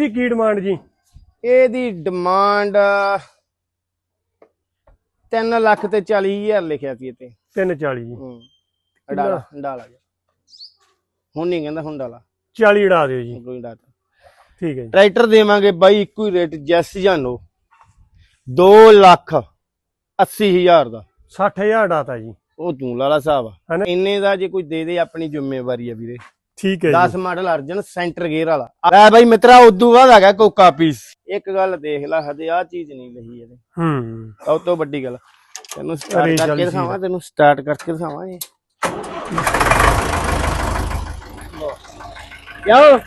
ਇਹਦੀ ਕੀ ਡਿਮਾਂਡ ਜੀ? ਇਹਦੀ ਡਿਮਾਂਡ 3 ਲੱਖ ਤੇ 40 ਹਜ਼ਾਰ ਲਿਖਿਆ ਸੀ ਇੱਥੇ। 340 ਜੀ। ਹੂੰ ਡਾਲਾ ਡਾਲਾ ਹੁਣ ਨਹੀਂ ਕਹਿੰਦਾ ਹੁਣ ਡਾਲਾ। 40 ਉਡਾ ਦਿਓ ਜੀ। ਕੋਈ ਡਾਲਾ ਠੀਕ ਹੈ ਜੀ। ਟਰੈਕਟਰ ਦੇਵਾਂਗੇ ਬਾਈ ਇੱਕੋ ਹੀ ਰੇਟ ਜੈਸ ਜਾਨੋ। 2 ਲੱਖ 80 ਹਜ਼ਾਰ ਦਾ। 60000 ਡਾਤਾ ਜੀ। ਉਹ ਤੂੰ ਲਾਲਾ ਸਾਹਿਬ? ਇੰਨੇ ਦਾ ਜੇ ਕੋਈ ਦੇ ਦੇ ਆਪਣੀ ਜ਼ਿੰਮੇਵਾਰੀ ਆ ਵੀਰੇ। ਠੀਕ ਹੈ 10 ਜੀ ਮਾਡਲ ਅਰਜਨ ਸੈਂਟਰ ਗੇਅਰ ਵਾਲਾ। ਲੈ ਬਾਈ ਮਿੱਤਰਾ ਉਦੋਂ ਬਾਅਦ ਹੈਗਾ ਕੋਕਾ ਪੀਸ ਇੱਕ ਗੱਲ ਦੇਖ ਲੈ ਹਜੇ ਆ ਚੀਜ਼ ਨਹੀਂ ਲਈ ਇਹਦੇ ਹੂੰ। ਸਭ ਤੋਂ ਵੱਡੀ ਗੱਲ ਤੈਨੂੰ ਸਟਾਰਟ ਕਰਕੇ ਦਿਖਾਵਾਂ ਤੈਨੂੰ ਸਟਾਰਟ ਕਰਕੇ ਦਿਖਾਵਾਂ ਇਹ। ਕਿਉਂ?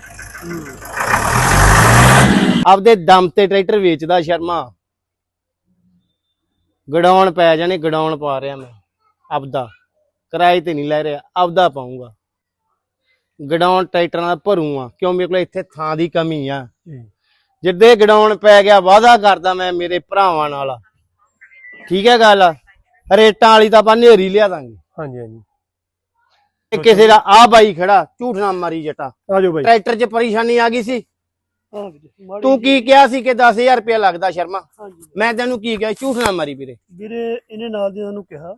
ਆਪਦੇ ਦਮ ਤੇ ਟਰੈਕਟਰ ਵੇਚਦਾ ਸ਼ਰਮਾ। ਗਡਾਉਣ ਪੈ ਜਾਣੇ ਗਡਾਉਣ ਪਾ ਰਿਹਾ ਮੈਂ। ਆਪਦਾ। ਕਿਰਾਏ ਤੇ ਨਹੀਂ ਲੈ ਰਿਹਾ ਆਪਦਾ ਪਾਉਂਗਾ ਗਡਾਉਣ ਟਰੈਕਟਰਾਂ ਦਾ ਭਰੂਆ ਕਿਉਂ ਮੇਰੇ ਕੋਲ ਇੱਥੇ ਥਾਂ ਦੀ ਕਮੀ ਆ। ਜੀ। ਜਿੱਦੇ ਗਡਾਉਣ ਪੈ ਗਿਆ ਵਾਅਦਾ ਕਰਦਾ ਮੈਂ ਮੇਰੇ ਭਰਾਵਾਂ ਨਾਲ। ਠੀਕ ਹੈ ਗੱਲ? ਰੇਟਾਂ ਵਾਲੀ ਤਾਂ ਆਪਾਂ ਨੇਰੀ ਲਿਆ ਦਾਂਗੇ। ਹਾਂਜੀ ਹਾਂਜੀ। ਇਹ ਕਿਸੇ ਦਾ ਆ ਬਾਈ ਖੜਾ ਝੂਠ ਨਾ ਮਾਰੀ ਜਟਾ। ਆ ਜਾਓ ਬਾਈ। ਟਰੈਕਟਰ 'ਚ ਪਰੇਸ਼ਾਨੀ ਆ ਗਈ ਸੀ? ਤੂੰ ਕੀ ਕਿਹਾ ਸੀ ਕਿ 10000 ਰੁਪਏ ਲੱਗਦਾ ਸ਼ਰਮਾ? ਮੈਂ ਤੈਨੂੰ ਕੀ ਕਿਹਾ ਝੂਠ ਨਾ ਮਾਰੀ ਵੀਰੇ। ਵੀਰੇ ਇਹਨੇ ਨਾਲ ਦੇ ਨੂੰ ਕਿਹਾ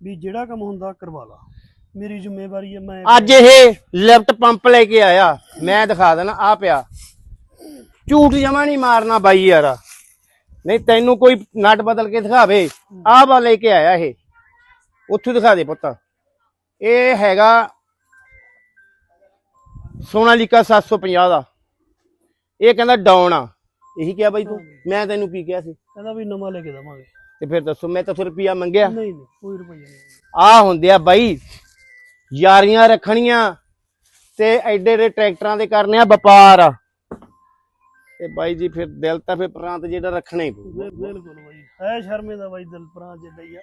ਵੀ ਜਿਹੜਾ ਕੰਮ ਹੁੰਦਾ ਕਰਵਾ ਲਾ। ਮੇਰੀ ਜ਼ਿੰਮੇਵਾਰੀ ਹੈ ਮੈਂ ਅੱਜ ਇਹ ਲਿਫਟ ਪੰਪ ਲੈ ਕੇ ਆਇਆ। ਮੈਂ ਦਿਖਾ ਦੇਣਾ ਆ ਪਿਆ। ਝੂਠ ਜਮਾ ਨਹੀਂ ਮਾਰਨਾ ਬਾਈ ਯਾਰ। ਨਹੀਂ ਤੈਨੂੰ ਕੋਈ ਨਟ ਬਦਲ ਕੇ ਦਿਖਾਵੇ ਆਹ ਵਾ ਲੈ ਕੇ ਆਇਆ ਇਹ। ਉੱਥੋਂ ਦਿਖਾ ਦੇ ਪੁੱਤ। ਇਹ ਹੈਗਾ ਸੋਨਾਲੀਕਾ 750 ਦਾ। ਇਹ ਕਹਿੰਦਾ ਡਾਊਨ ਆ। ਇਹੀ ਕਿਹਾ ਬਾਈ ਤੂੰ। ਮੈਂ ਤੈਨੂੰ ਕੀ ਕਿਹਾ ਸੀ? ਕਹਿੰਦਾ ਵੀ ਨਵਾਂ ਲੈ ਕੇ ਦਵਾਂਗੇ। ਤੇ ਫਿਰ ਦੱਸੋ ਮੈਂ ਤਾਂ ਰੁਪਿਆ ਮੰਗਿਆ। ਨਹੀਂ ਨਹੀਂ ਕੋਈ ਰੁਪਈਆ ਨਹੀਂ। ਆ ਹੁੰਦੇ ਆ ਬਾਈ। ਯਾਰੀਆਂ ਰੱਖਣੀਆਂ ਤੇ ਐਡੇ ਐਡੇ ਟਰੈਕਟਰਾਂ ਦੇ ਕਰਨੇ ਆ ਵਪਾਰ। ਤੇ ਬਾਈ ਜੀ ਫਿਰ ਦਿਲ ਤਾਂ ਫਿਰ ਪ੍ਰਾਂਤ ਜਿਹੜਾ ਰੱਖਣਾ ਹੀ ਪਊ ਬਿਲ- ਬਿਲਕੁਲ ਬਾਈ। ਹੈ ਸ਼ਰਮੇ ਦਾ ਬਾਈ ਦਿਲ ਪ੍ਰਾਂ ਜਿੱਦਾਂ ਹੀ ਆ।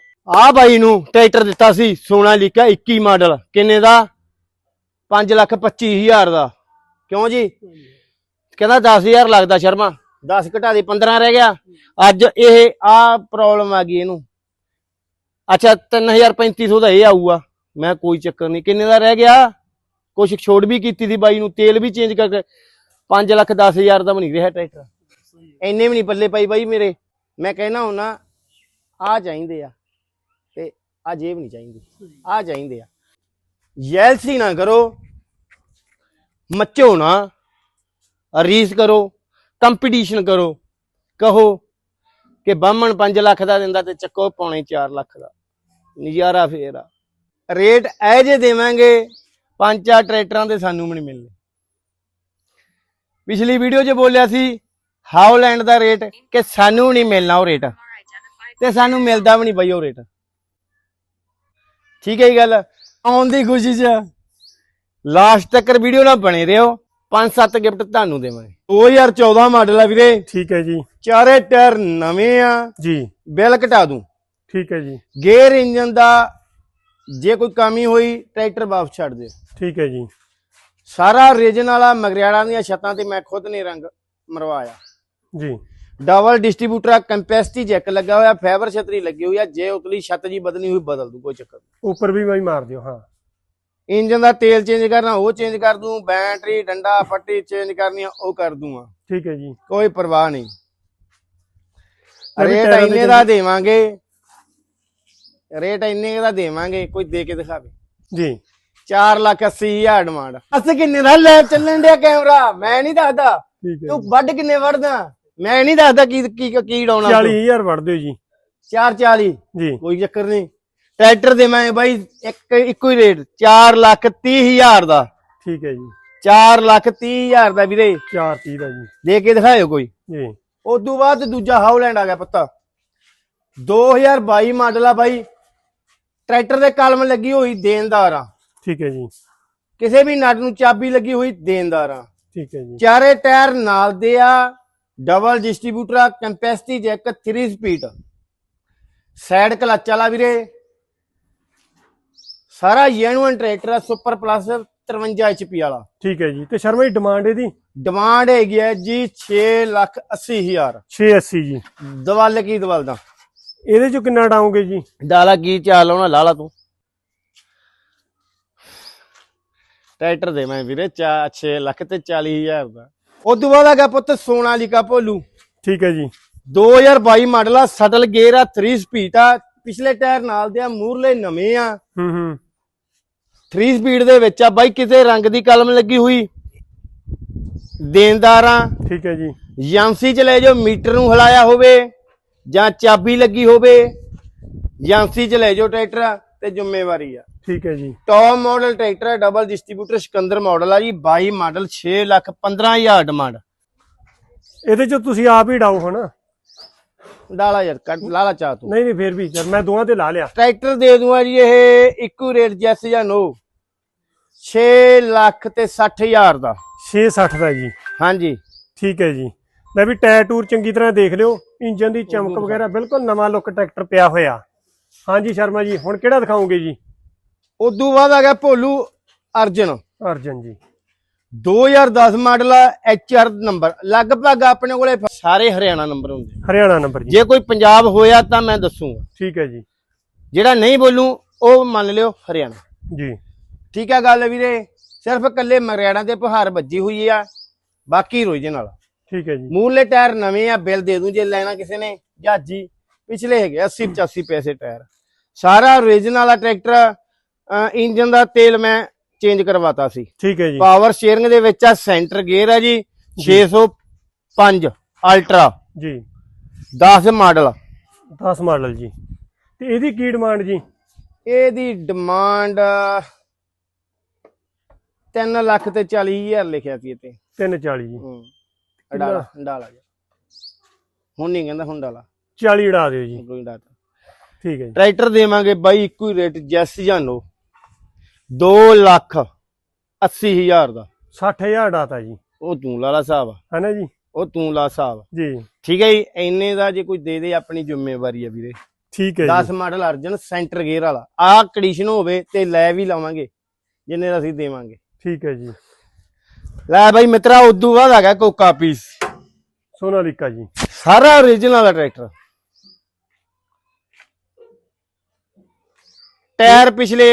ਆ ਬਾਈ ਨੂੰ ਟਰੈਕਟਰ ਦਿੱਤਾ ਸੀ ਸੋਨਾ ਲਿਖਿਆ 21 ਮਾਡਲ। ਕਿੰਨੇ ਦਾ? 5 ਲੱਖ 25 ਹਜ਼ਾਰ ਦਾ। ਕਿਉਂ ਜੀ? ਕਹਿੰਦਾ 10000 ਲੱਗਦਾ ਸ਼ਰਮਾ। 10 ਘਟਾ ਦੇ 15 ਰਹਿ ਗਿਆ। ਅੱਜ ਇਹ ਆ ਪ੍ਰੋਬਲਮ ਆ ਗਈ ਇਹਨੂੰ। ਅੱਛਾ 3350 ਦਾ ਇਹ ਆਊਗਾ। ਮੈਂ ਕੋਈ ਚੱਕਰ ਨਹੀਂ। ਕਿੰਨੇ ਦਾ ਰਹਿ ਗਿਆ? ਕੁਛ ਛੋੜ ਵੀ ਕੀਤੀ ਸੀ ਬਾਈ ਨੂੰ, ਤੇਲ ਵੀ ਚੇਂਜ ਕਰਕੇ। 5 ਲੱਖ 10000 ਦਾ ਬਣੀ ਰਿਹਾ ਟਰੈਕਟਰ। ਇੰਨੇ ਵੀ ਨਹੀਂ ਪੱਲੇ ਪਾਈ ਬਾਈ ਮੇਰੇ। ਮੈਂ ਕਹਿਣਾ ਹੁੰਨਾ ਆ ਚਾਹੀਦੇ ਆ ਤੇ ਆ ਜੇਬ ਨਹੀਂ ਚਾਹੀਦੀ। ਆ ਚਾਹੀਦੇ ਆ। ਯੈਲਸੀ ਨਾ ਕਰੋ, ਮੱਚੋ ਨਾ, ਰੀਸ ਕਰੋ, ਕੰਪੀਟੀਸ਼ਨ ਕਰੋ। ਕਹੋ ਕਿ ਬਾਹਮਣ 5 ਲੱਖ ਦਾ ਦਿੰਦਾ ਤੇ ਚੱਕੋ ਪੌਣੇ 4 ਲੱਖ ਦਾ। ਨਜ਼ਾਰਾ ਫੇਰ ਆ। ਰੇਟ ਐ ਜੇ ਦੇਵਾਂਗੇ ਪੰਜ ਚਾਰ ਟਰੈਕਟਰਾਂ ਦੇ ਸਾਨੂੰ ਵੀ ਨਹੀਂ ਮਿਲਨੇ ਪਿਛਲੀ ਵੀਡੀਓ 'ਚ ਬੋਲਿਆ ਸੀ ਹਾਉਲੈਂਡ ਦਾ ਰੇਟ ਕਿ ਸਾਨੂੰ ਨਹੀਂ ਮਿਲਣਾ ਉਹ ਰੇਟ। ਤੇ ਸਾਨੂੰ ਮਿਲਦਾ ਵੀ ਨਹੀਂ ਬਈ ਉਹ ਰੇਟ। ਠੀਕ ਹੈ ਇਹ ਗੱਲ? ਆਉਣ ਦੀ ਖੁਸ਼ੀ 'ਚ ਲਾਸਟ ਤੱਕ ਵੀਡੀਓ ਨਾਲ ਬਣੇ ਰਹੋ। ਪੰਜ ਸੱਤ ਗਿਫਟ ਤੁਹਾਨੂੰ ਦੇਵਾਂਗੇ। 2014 ਮਾਡਲ ਆ ਵੀਰੇ। ਠੀਕ ਹੈ ਜੀ। ਚਾਰੇ ਟਾਇਰ ਨਵੇਂ ਆ। ਜੀ। ਬਿੱਲ ਘਟਾ ਦੂੰ। ਠੀਕ ਹੈ ਜੀ। ਗੇਅਰ ਇੰਜਨ ਦਾ ਜੇ ਕੋਈ ਕਮੀ ਹੋਈ ਟਰੈਕਟਰ ਵਾਪਸ ਛੱਡ ਦਿਓ। ਠੀਕ ਹੈ ਜੀ। ਸਾਰਾ ਰੀਜਨ ਵਾਲਾ ਮਗਰਿਆੜਾਂ ਦੀਆਂ ਛੱਤਾਂ ਤੇ ਮੈਂ ਖੁਦ ਨੇ ਰੰਗ ਮਰਵਾਇਆ। ਜੀ। ਡਬਲ ਡਿਸਟ੍ਰੀਬਿਊਟਰ ਕੰਪੈਸਿਟੀ ਜੈਕ ਲੱਗਾ ਹੋਇਆ ਫਾਈਬਰ ਛਤਰੀ ਲੱਗੀ ਹੋਈ ਆ ਜੇ ਉਤਲੀ ਛੱਤ ਜੀ ਬਦਲਣੀ ਹੋਈ ਬਦਲ ਦੂ ਕੋਈ ਚੱਕਰ। ਉੱਪਰ ਵੀ ਬਾਈ ਮਾਰ ਦਿਓ ਹਾਂ। ਇੰਜਨ ਦਾ ਤੇਲ ਚੇਂਜ ਕਰਨਾ ਉਹ ਚੇਂਜ ਕਰ ਦੂੰ ਬੈਟਰੀ ਡੰਡਾ ਫੱਟੀ ਚੇਂਜ ਕਰਨੀ ਆ ਉਹ ਕਰ ਦੂੰਗਾ। ਠੀਕ ਹੈ ਜੀ। ਕੋਈ ਪਰਵਾਹ ਨਹੀਂ। ਰੇਟ ਇੰਨੇ ਦਾ ਦੇਵਾਂਗੇ ਰੇਟ ਇੰਨੇ ਦਾ ਦੇਵਾਂਗੇ ਕੋਈ ਦੇ ਕੇ ਦਿਖਾਵੇ। ਜੀ। 4 ਲੱਖ 80 ਹਜ਼ਾਰ ਡਿਮਾਂਡ ਅਸ ਕਿੰਨੇ ਦਾ? ਲੈ ਚੱਲਣ ਡਿਆ ਕੈਮਰਾ ਮੈਂ ਨਹੀਂ ਦੱਸਦਾ। ਠੀਕ ਹੈ ਤੂੰ ਵੱਢ ਕਿੰਨੇ ਵੜਦਾ ਮੈਂ ਨਹੀਂ ਦੱਸਦਾ ਕੀ ਕੀ ਕੀ ਡਾਉਣਾ 40000 ਵੜ ਦਿਓ ਜੀ। 440 ਜੀ। ਕੋਈ ਚੱਕਰ ਨਹੀਂ। ਟਰੈਕਟਰ ਦੇ ਮੈਂ ਬਾਈ ਇੱਕ ਇੱਕੋ ਹੀ ਰੇਟ 4 ਲੱਖ 30 ਹਜ਼ਾਰ ਦਾ। ਠੀਕ ਹੈ ਜੀ। 4 ਲੱਖ 30 ਹਜ਼ਾਰ ਦਾ ਵੀਰੇ। 430 ਦਾ ਜੀ। ਦੇ ਕੇ ਦਿਖਾਇਓ ਕੋਈ। ਜੀ। ਉਦੋਂ ਬਾਅਦ ਦੂਜਾ ਹਾਉਲੈਂਡ ਆ ਗਿਆ ਪੱਤਾ। 2022 ਮਾਡਲ ਆ ਬਾਈ। ਟਰੈਕਟਰ ਦੇ ਕਲਮ ਲੱਗੀ ਹੋਈ ਦੇਣਦਾਰ ਆ। ਠੀਕ ਹੈ ਜੀ। ਕਿਸੇ ਵੀ ਨਟ ਨੂੰ ਚਾਬੀ ਲੱਗੀ ਹੋਈ ਦੇਣਦਾਰ ਆ। ਠੀਕ ਹੈ ਜੀ। ਚਾਰੇ ਟਾਇਰ ਨਾਲ ਦੇ ਆ ਡਬਲ ਡਿਸਟ੍ਰੀਬਿਊਟਰ ਆ capacity jack 3 speed side clutch ਵਾਲਾ ਵੀਰੇ। ਸਾਰਾ ਜੈਨੂਅਨ ਟਰੈਕਟਰ ਆ ਸੁਪਰ ਪਲੱਸ 53 ਐਚਪੀ ਵਾਲਾ। ਠੀਕ ਹੈ ਜੀ। ਤੇ ਸ਼ਰਮਾ ਜੀ ਡਿਮਾਂਡ ਇਹਦੀ? ਡਿਮਾਂਡ ਹੈਗੀ ਹੈ ਜੀ 6 ਲੱਖ 80 ਹਜ਼ਾਰ। 680 ਜੀ। ਦਵਲ ਕੀ ਦਵਲ ਦਾ ਇਹਦੇ ਚੋਂ ਕਿੰਨਾ ਡਾਉਂਗੇ ਜੀ? ਡਾਲਾ ਕੀ ਚਾਲ ਆਉਣਾ ਲਾਲਾ ਤੂੰ? ਟਰੈਕਟਰ ਦੇ ਮੈਂ ਵੀਰੇ 6 ਲੱਖ ਤੇ 40 ਹਜ਼ਾਰ ਦਾ। ਉਸ ਤੋਂ ਬਾਅਦ ਆ ਗਿਆ ਪੁੱਤ ਸੋਨਾਲੀਕਾ ਭੋਲੂ। ਠੀਕ ਹੈ ਜੀ। 2022 ਮਾਡਲ ਆ ਸਟਲ ਗੇਅਰ ਆ 3 ਸਪੀਡ ਆ। ਪਿਛਲੇ ਟਾਇਰ ਨਾਲ ਦੇ ਆ ਮੂਰਲੇ ਨਵੇਂ ਆ। ਹੂੰ ਹੂੰ। 3 ਸਪੀਡ ਦੇ ਵਿੱਚ ਆ ਬਾਈ ਕਿਤੇ ਰੰਗ ਦੀ ਕਲਮ ਲੱਗੀ ਹੋਈ। ਦੇਣਦਾਰਾਂ ਠੀਕ ਹੈ ਜੀ। ਏਜੰਸੀ ਚ ਲੈ ਜਾਓ ਮੀਟਰ ਨੂੰ ਹਿਲਾਇਆ ਹੋਵੇ। ਜਾਂ ਚਾਬੀ ਲੱਗੀ ਹੋਵੇ ਏਜੰਸੀ ਚ ਲੈ ਜਾਓ ਟਰੈਕਟਰ ਤੇ ਜ਼ਿੰਮੇਵਾਰੀ ਆ। ਠੀਕ ਹੈ ਜੀ। ਟੌਪ ਮਾਡਲ ਟਰੈਕਟਰ ਹੈ ਡਬਲ ਡਿਸਟ੍ਰੀਬਿਊਟਰ ਸਿਕੰਦਰ ਮਾਡਲ ਆ ਜੀ 22 ਮਾਡਲ 6 ਲੱਖ 15000 ਡਿਮਾਂਡ ਇਹਦੇ ਚ ਤੁਸੀਂ ਆਪ ਹੀ ਡਾਓ ਹਨਾ ਡਾਲਾ ਯਾਰ ਕੱਟ ਲਾਲਾ ਚਾਹ ਤੂੰ। ਨਹੀਂ ਨਹੀਂ ਫੇਰ ਵੀ ਯਾਰ ਮੈਂ ਦੋਵਾਂ ਤੇ ਲਾ ਲਿਆ। ਟਰੈਕਟਰ ਦੇ ਦੂੰਗਾ ਜੀ ਇਹ ਇੱਕੋ ਰੇਟ ਜੈਸ ਜਾਂ ਨੋ। 6 ਲੱਖ ਤੇ 60000 ਦਾ। 660 ਦਾ ਜੀ। ਹਾਂਜੀ। ਠੀਕ ਹੈ ਜੀ। ਲੈ ਵੀ ਟਾਇਰ ਟੂਰ ਚੰਗੀ ਤਰ੍ਹਾਂ ਦੇਖ ਲਿਓ ਇੰਜਨ ਦੀ ਚਮਕ ਵਗੈਰਾ ਬਿਲਕੁਲ ਨਵਾਂ ਲੁੱਕ ਟਰੈਕਟਰ ਪਿਆ ਹੋਇਆ। ਹਾਂਜੀ ਸ਼ਰਮਾ ਜੀ ਹੁਣ ਕਿਹੜਾ ਦਿਖਾਓਗੇ ਜੀ? ਉਦੋਂ ਬਾਅਦ ਆ ਗਿਆ ਭੋਲੂ ਅਰਜਨ। ਅਰਜਨ ਜੀ। 2010 ਮਾਡਲ ਆ ਐਚਆਰ ਨੰਬਰ। ਲਗਭਗ ਆਪਣੇ ਕੋਲੇ ਸਾਰੇ ਹਰਿਆਣਾ ਨੰਬਰ ਹੁੰਦੇ। ਹਰਿਆਣਾ ਨੰਬਰ ਜੀ। ਜੇ ਕੋਈ ਪੰਜਾਬ ਹੋਇਆ ਤਾਂ ਮੈਂ ਦੱਸੂਗਾ। ਠੀਕ ਹੈ ਜੀ। ਜਿਹੜਾ ਨਹੀਂ ਬੋਲੂ ਉਹ ਮੰਨ ਲਿਓ ਹਰਿਆਣਾ। ਜੀ। ਠੀਕ ਹੈ ਗੱਲ ਵੀਰੇ ਸਿਰਫ ਕੱਲੇ ਮਰਿਆਣਾ ਦੇ ਪਹਾੜ ਵੱਜੀ ਹੋਈ ਆ ਬਾਕੀ ਰੋਜੇ ਨਾਲ। ਠੀਕ ਹੈ ਜੀ। ਮੂਰਲੇ ਟਾਇਰ ਨਵੇਂ ਆ ਬਿੱਲ ਦੇ ਦੂੰ ਜੇ ਲੈਣਾ ਕਿਸੇ ਨੇ। ਜਹਾਜੀ ਪਿਛਲੇ ਹੈਗੇ 80 85 ਪੈਸੇ ਟਾਇਰ। ਸਾਰਾ ਓਰੀਜਨਲ ਆ ਟਰੈਕਟਰ ਇੰਜਨ ਦਾ ਤੇਲ ਮੈਂ ਚੇਂਜ ਕਰਵਾਤਾ ਸੀ। ਠੀਕ ਹੈ ਜੀ। ਪਾਵਰ ਸ਼ੇਅਰਿੰਗ ਦੇ ਵਿੱਚ ਆ ਸੈਂਟਰ ਗੇਅਰ ਆ ਜੀ 605 ਅਲਟਰਾ ਜੀ। 10 ਮਾਡਲ 10 ਮਾਡਲ ਜੀ। ਤੇ ਇਹਦੀ ਕੀ ਡਿਮਾਂਡ ਜੀ? ਇਹਦੀ ਡਿਮਾਂਡ 3 ਲੱਖ ਤੇ 40 ਹਜ਼ਾਰ ਲਿਖਿਆ ਸੀ ਇੱਥੇ। 340 ਜੀ। ਹੂੰ। ਡਾਲਾ ਡਾਲਾ ਜੀ। ਹੁਣ ਨਹੀਂ ਕਹਿੰਦਾ ਹੁਣ ਡਾਲਾ। 40 ਉਡਾ ਦਿਓ ਜੀ। ਕੋਈ ਡਾਲਾ ਠੀਕ ਹੈ ਜੀ। ਟਰੈਕਟਰ ਦੇਵਾਂਗੇ ਬਾਈ ਇੱਕੋ ਹੀ ਰੇਟ ਜੈਸ ਜਾਨੋ 2 ਲੱਖ 80 ਹਜ਼ਾਰ ਦਾ। 60000 ਡਾਤਾ ਜੀ। ਉਹ ਤੂੰ ਲਾਲਾ ਸਾਹਿਬ ਹੈ ਨਾ ਜੀ? ਉਹ ਤੂੰ ਲਾ ਸਾਹਿਬ ਜੀ। ਠੀਕ ਹੈ ਜੀ ਇੰਨੇ ਦਾ ਜੇ ਕੋਈ ਦੇ ਦੇ ਆਪਣੀ ਜ਼ਿੰਮੇਵਾਰੀ ਹੈ ਵੀਰੇ। ਠੀਕ ਹੈ 10 ਜੀ ਮਾਡਲ ਅਰਜਨ ਸੈਂਟਰ ਗੇਅਰ ਵਾਲਾ। ਆਹ ਕੰਡੀਸ਼ਨ ਹੋਵੇ ਤੇ ਲੈ ਵੀ ਲਾਵਾਂਗੇ ਜਿੰਨੇ ਦਾ ਅਸੀਂ ਦੇਵਾਂਗੇ। ਠੀਕ ਹੈ ਜੀ। ਲੈ ਬਾਈ ਮਿੱਤਰਾ ਉਦੋਂ ਬਾਅਦ ਆ ਗਿਆ ਕੋਕਾ ਪੀਸ ਸੋਨਾਲੀਕਾ ਜੀ। ਸਾਰਾ origignal ਦਾ ਟਰੈਕਟਰ ਟਾਇਰ ਪਿਛਲੇ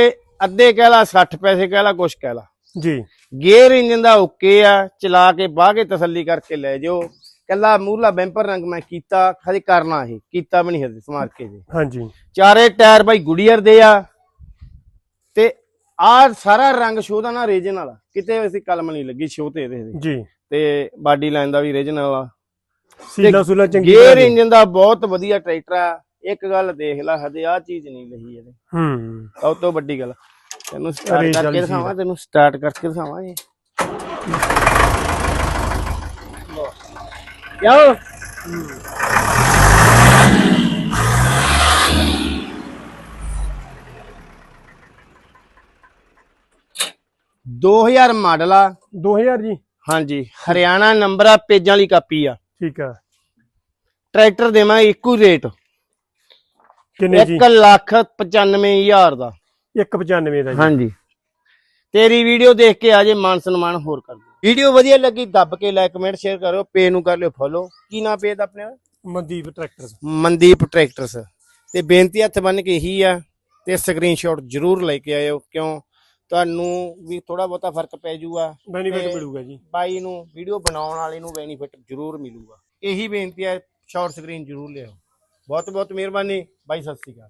ਅੱਧੇ ਕਹਿ ਲਾ 60 ਪੈਸੇ ਕਹਿ ਲਾ ਕੁਛ ਕਹਿ ਲਾ। ਜੀ। ਗੇਅਰ ਇੰਜਨ ਦਾ ਓਕੇ ਆ ਚਲਾ ਕੇ ਬਾਹ ਕੇ ਤਸੱਲੀ ਕਰਕੇ ਲੈ ਜਾਓ। ਕੱਲਾ ਮੂਹਰਲਾ ਬੈਂਪਰ ਰੰਗ ਮੈਂ ਕੀਤਾ ਹਜੇ ਕਰਨਾ ਇਹ ਕੀਤਾ ਵੀ ਨਹੀਂ ਹਜੇ ਸਮਾਰ ਕੇ ਜੀ। ਹਾਂਜੀ। ਚਾਰੇ ਟਾਇਰ ਬਾਈ ਗੁਡੀਅਰ ਦੇ ਆ ਤੇ ਆ ਸਾਰਾ ਰੰਗ ਸ਼ੋਅ ਦਾ ਨਾ ਰੇਜਨ ਵਾਲਾ। ਕਿਤੇ ਅਸੀਂ ਕਲਮ ਨਹੀਂ ਲੱਗੀ ਸ਼ੋਅ ਤੇ ਇਹਦੇ ਜੀ। ਤੇ ਬਾਡੀ ਲਾਈਨ ਦਾ ਵੀ ਰੀਜਨਲ ਆ ਸੀਲਾ ਸੂਲਾ ਚੰਗੀ ਗੇਅਰ। ਇੰਜਨ ਦਾ। ਬਹੁਤ ਵਧੀਆ ਟਰੈਕਟਰ ਆ। ਇੱਕ ਗੱਲ ਦੇਖ ਲੈ ਹਜੇ ਆ ਚੀਜ਼ ਨਹੀਂ ਲਈ ਇਹਦੇ। ਹੂੰ। ਸਭ ਤੋਂ ਵੱਡੀ ਗੱਲ ਤੈਨੂੰ ਸਟਾਰਟ ਕਰਕੇ ਵਾਲੀ ਦਿਖਾਵਾਂ ਤੈਨੂੰ ਸਟਾਰਟ ਕਰਕੇ ਦਿਖਾਵਾਂ ਇਹ ਯਾਓ 2000 ਮਾਡਲ ਆ। 2000 ਜੀ। ਹਾਂਜੀ ਹਰਿਆਣਾ ਨੰਬਰ ਆ ਪੇਜਾਂ ਵਾਲੀ ਕਾਪੀ ਆ। ਠੀਕ ਆ। ਟਰੈਕਟਰ ਦੇਵਾਂਗੇ ਇੱਕੋ ਰੇਟ। ਕਿੰਨੇ ਜੀ? 1 ਲੱਖ 95000 ਦਾ। 195 ਦਾ ਜੀ। ਹਾਂਜੀ। ਤੇਰੀ ਵੀਡੀਓ ਦੇਖ ਕੇ ਆ ਜੇ ਮਾਨ ਸਨਮਾਨ ਹੋਰ ਕਰ ਦਿਓ। ਵੀਡੀਓ ਵਧੀਆ ਲੱਗੀ ਦੱਬ ਕੇ ਲਾਈਕ ਕਮੈਂਟ ਸ਼ੇਅਰ ਕਰੋ ਪੇ ਨੂੰ ਕਰ ਲਿਓ ਫੋਲੋ। ਕੀ ਨਾਂ ਪੇ ਦਾ ਆਪਣੇ? ਮਨਦੀਪ ਟਰੈਕਟਰ। ਮਨਦੀਪ ਟਰੈਕਟਰਸ ਤੇ ਬੇਨਤੀ ਹੱਥ ਬੰਨ ਕੇ ਇਹੀ ਆ ਤੇ ਸਕਰੀਨਸ਼ਾਟ ਜ਼ਰੂਰ ਲੈ ਕੇ ਆਇਓ ਕਿਉਂ? ਤੁਹਾਨੂੰ ਵੀ ਥੋੜਾ ਬਹੁਤਾ ਫ਼ਰਕ ਪੈ ਜਾਊਗਾ ਬੈਨੀਫਿਟ ਮਿਲੂਗਾ ਜੀ। ਬਾਈ ਨੂੰ ਵੀਡੀਓ ਬਣਾਉਣ ਵਾਲੇ ਨੂੰ ਬੈਨੀਫਿਟ ਜ਼ਰੂਰ ਮਿਲੂਗਾ। ਇਹੀ ਬੇਨਤੀ ਹੈ ਸ਼ਾਰਟ ਸਕਰੀਨ ਜ਼ਰੂਰ ਲਿਆਓ। ਬਹੁਤ ਬਹੁਤ ਮਿਹਰਬਾਨੀ। ਬਾਈ ਸਤਿ ਸ਼੍ਰੀ ਅਕਾਲ।